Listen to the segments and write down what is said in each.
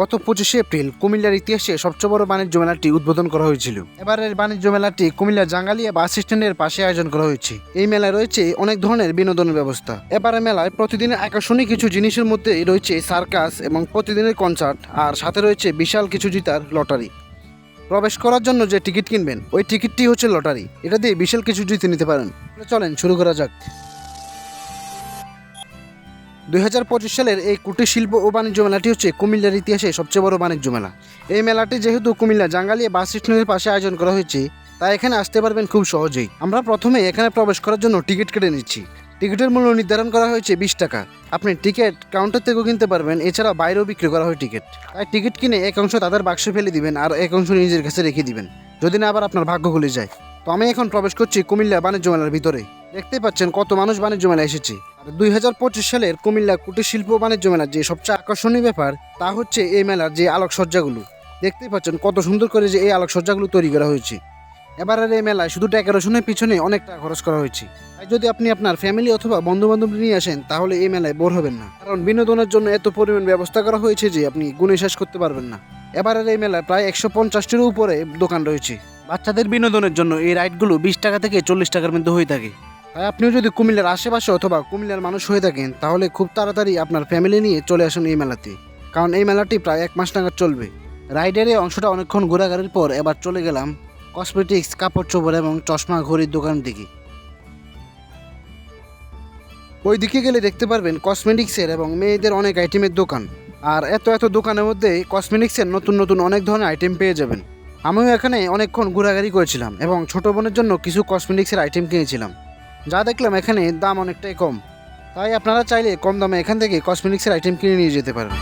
গত পঁচিশে এপ্রিল কুমিল্লার ইতিহাসে সবচেয়ে বড় বাণিজ্য মেলাটি উদ্বোধন করা হয়েছিল। এবারের বাণিজ্য মেলাটি কুমিল্লা জাঙ্গালিয়া বাস স্ট্যান্ডের পাশে আয়োজন করা হয়েছে। এই মেলায় রয়েছে অনেক ধরনের বিনোদনের ব্যবস্থা। এবারের মেলায় প্রতিদিনের আকর্ষণীয় কিছু জিনিসের মধ্যে রয়েছে সার্কাস এবং প্রতিদিনের কনসার্ট, আর সাথে রয়েছে বিশাল কিছু জিতার লটারি। প্রবেশ করার জন্য যে টিকিট কিনবেন, ওই টিকিটটি হচ্ছে লটারি। এটা দিয়ে বিশাল কিছু জিতে নিতে পারেন। চলেন শুরু করা যাক। দুই হাজার পঁচিশ সালের এই কুটির শিল্প ও বাণিজ্য মেলাটি হচ্ছে কুমিল্লার ইতিহাসে সবচেয়ে বড় বাণিজ্য মেলা। এই মেলাটি যেহেতু কুমিল্লা জাঙ্গালিয়া বাস স্ট্যান্ডের পাশে আয়োজন করা হয়েছে, তাই এখানে আসতে পারবেন খুব সহজেই। আমরা প্রথমে এখানে প্রবেশ করার জন্য টিকিট কেটে নিচ্ছি। টিকিটের মূল্য নির্ধারণ করা হয়েছে বিশ টাকা। আপনি টিকিট কাউন্টার থেকেও কিনতে পারবেন এছাড়া বাইরেও বিক্রি করা হয় টিকিট। তাই টিকিট কিনে এক অংশ তাদের বাক্সে ফেলে দিবেন আর এক অংশ নিজের কাছে রেখে দিবেন। যদি না আবার আপনার ভাগ্য খুলে যায়। তো আমি এখন প্রবেশ করছি কুমিল্লা বাণিজ্য মেলার ভিতরে। দেখতে পাচ্ছেন কত মানুষ বাণিজ্য মেলা এসেছে। দুই হাজার পঁচিশ সালের কুমিল্লা কুটির শিল্প বাণিজ্য মেলার যে সবচেয়ে আকর্ষণীয় ব্যাপার, তা হচ্ছে এই মেলার যে আলোকসজ্জাগুলো। দেখতেই পাচ্ছেন কত সুন্দর করে যে এই আলোকসজ্জাগুলো তৈরি করা হয়েছে। এবারের এই মেলায় শুধু ডেকোরেশনের পিছনে অনেক টাকা খরচ করা হয়েছে। তাই যদি আপনি আপনার ফ্যামিলি অথবা বন্ধু বান্ধব নিয়ে আসেন, তাহলে এই মেলায় বোর হবেন না। কারণ বিনোদনের জন্য এত পরিমাণ ব্যবস্থা করা হয়েছে যে আপনি গুণে শেষ করতে পারবেন না। এবারের এই মেলায় প্রায় একশো পঞ্চাশটির উপরে দোকান রয়েছে। বাচ্চাদের বিনোদনের জন্য এই রাইডগুলো বিশ টাকা থেকে চল্লিশ টাকার মধ্যে হয়ে থাকে। তাই আপনিও যদি কুমিল্লার আশেপাশে অথবা কুমিল্লার মানুষ হয়ে থাকেন, তাহলে খুব তাড়াতাড়ি আপনার ফ্যামিলি নিয়ে চলে আসুন এই মেলাতে। কারণ এই মেলাটি প্রায় এক মাস নাগাদ চলবে। রাইডের অংশটা অনেকক্ষণ ঘোরাঘুরির পর এবার চলে গেলাম কসমেটিক্স কাপড় চোপড় এবং চশমা ঘড়ির দোকান দিকে। ওই দিকে গেলে দেখতে পারবেন কসমেটিক্সের এবং মেয়েদের অনেক আইটেমের দোকান। আর এত এত দোকানের মধ্যে কসমেটিক্সের নতুন নতুন অনেক ধরনের আইটেম পেয়ে যাবেন। আমিও এখানে অনেকক্ষণ ঘোরাঘুরি করেছিলাম এবং ছোট বোনের জন্য কিছু কসমেটিক্সের আইটেম কিনেছিলাম। যা দেখলাম এখানে দাম অনেকটাই কম। তাই আপনারা চাইলে কম দামে এখান থেকে কসমেটিক্সের আইটেম কিনে নিয়ে যেতে পারেন।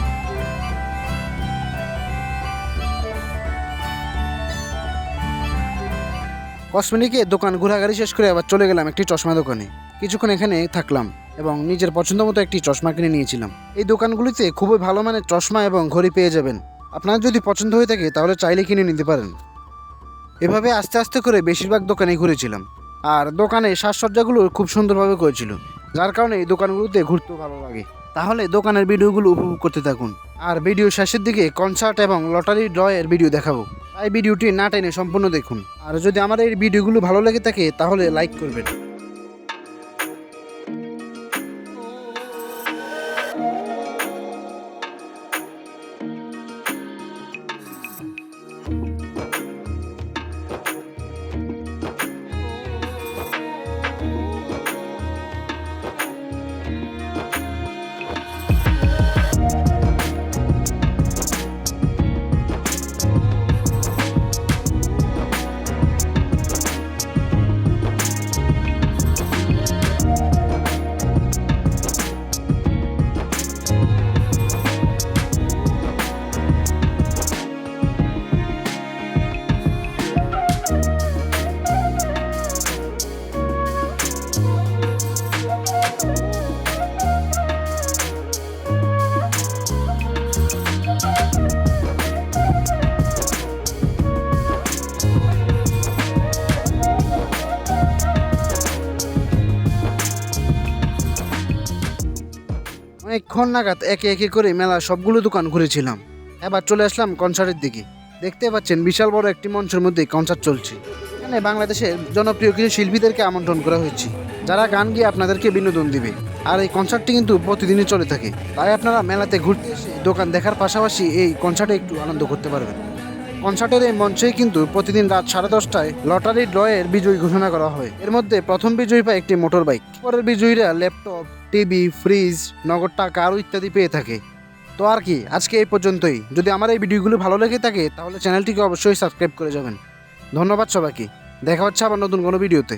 কসমেটিকে দোকান ঘোরাঘুরি শেষ করে আবার চলে গেলাম একটি চশমা দোকানে। কিছুক্ষণ এখানে থাকলাম এবং নিজের পছন্দ মতো একটি চশমা কিনে নিয়েছিলাম। এই দোকানগুলিতে খুবই ভালো মানের চশমা এবং ঘড়ি পেয়ে যাবেন। আপনার যদি পছন্দ হয়ে থাকে তাহলে চাইলে কিনে নিতে পারেন। এভাবে আস্তে আস্তে করে বেশিরভাগ দোকানে ঘুরেছিলাম। আর দোকানে সাজসজ্জাগুলো খুব সুন্দরভাবে করেছিল, যার কারণে এই দোকানগুলোতে ঘুরতেও ভালো লাগে। তাহলে দোকানের ভিডিওগুলো উপভোগ করতে থাকুন। আর ভিডিও শেষের দিকে কনসার্ট এবং লটারি ড্রয়ের ভিডিও দেখাবো। তাই ভিডিওটি না টেনে সম্পূর্ণ দেখুন। আর যদি আমার এই ভিডিওগুলো ভালো লেগে থাকে, তাহলে লাইক করবেন। অনেকক্ষণ নাগাদ একে একে করে মেলা সবগুলো দোকান ঘুরেছিলাম। এবার চলে আসলাম কনসার্টের দিকে। দেখতে পাচ্ছেন বিশাল বড় একটি মঞ্চের মধ্যে কনসার্ট চলছে। এখানে বাংলাদেশের জনপ্রিয় কিছু শিল্পীদেরকে আমন্ত্রণ করা হয়েছে। যারা গান গিয়ে আপনাদেরকে বিনোদন দিবে। আর এই কনসার্টটি কিন্তু প্রতিদিনই চলে থাকে। তাই আপনারা মেলাতে ঘুরতে এসে দোকান দেখার পাশাপাশি এই কনসার্টে একটু আনন্দ করতে পারবেন। কনসার্টের এই মঞ্চেই কিন্তু প্রতিদিন রাত সাড়ে দশটায় লটারি ড্রয়ের বিজয়ী ঘোষণা করা হয়। এর মধ্যে প্রথম বিজয়ী পায় একটি মোটর বাইক পরের বিজয়ীরা ল্যাপটপ, টিভি, ফ্রিজ, নগদ টাকা আরও ইত্যাদি পেয়ে থাকে। তো আর কি, আজকে এই পর্যন্তই। যদি আমার এই ভিডিওগুলো ভালো লেগে থাকে, তাহলে চ্যানেলটিকে অবশ্যই সাবস্ক্রাইব করে যাবেন। ধন্যবাদ সবাইকে। দেখা হচ্ছে আবার নতুন কোনো ভিডিওতে।